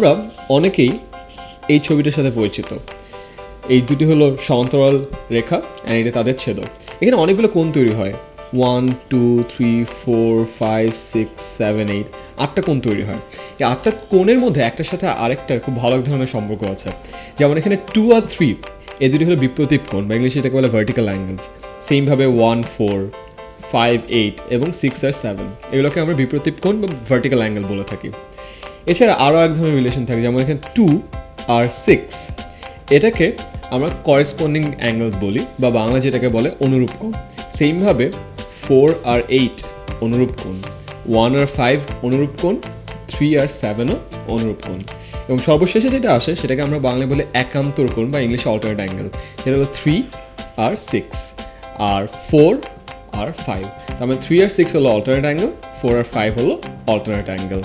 আমরা অনেকেই এই ছবিটার সাথে পরিচিত। এই দুটি হলো সমান্তরাল রেখা অ্যান্ড এটা তাদের ছেদক। এখানে অনেকগুলো কোণ তৈরি হয়। One two three four five six seven eight আটটা কোণ তৈরি হয়। এই আটটা কোণের মধ্যে একটার সাথে আরেকটার খুব ভালো এক ধরনের সম্পর্ক আছে। যেমন এখানে টু আর থ্রি এ দুটি হলো বিপ্রতীপ কোণ বা ইংলিশে এটাকে বলে ভার্টিক্যাল অ্যাঙ্গেলস সেমভাবে ওয়ান ফোর ফাইভ এইট এবং সিক্স আর সেভেন এগুলোকে আমরা বিপ্রতীপ কোণ বা ভার্টিক্যাল অ্যাঙ্গেল বলে থাকি। এছাড়া আরও এক ধরনের রিলেশন থাকে, যেমন এখানে টু আর সিক্স এটাকে আমরা করেসপন্ডিং অ্যাঙ্গেলস বলি, বা বাংলা যেটাকে বলে অনুরূপ কোণ। সেমভাবে ফোর আর এইট অনুরূপ কোণ। ওয়ান আর ফাইভ অনুরূপ কোণ থ্রি আর সেভেনও অনুরূপ কোণ। এবং সর্বশেষে যেটা আসে, সেটাকে আমরা বাংলায় বলে একান্তর কোণ, বা ইংলিশে অল্টারনেট অ্যাঙ্গেল সেটা হলো থ্রি আর সিক্স আর ফোর আর ফাইভ তার মানে থ্রি আর সিক্স হলো অল্টারনেট অ্যাঙ্গেল ফোর আর ফাইভ হলো অল্টারনেট অ্যাঙ্গেল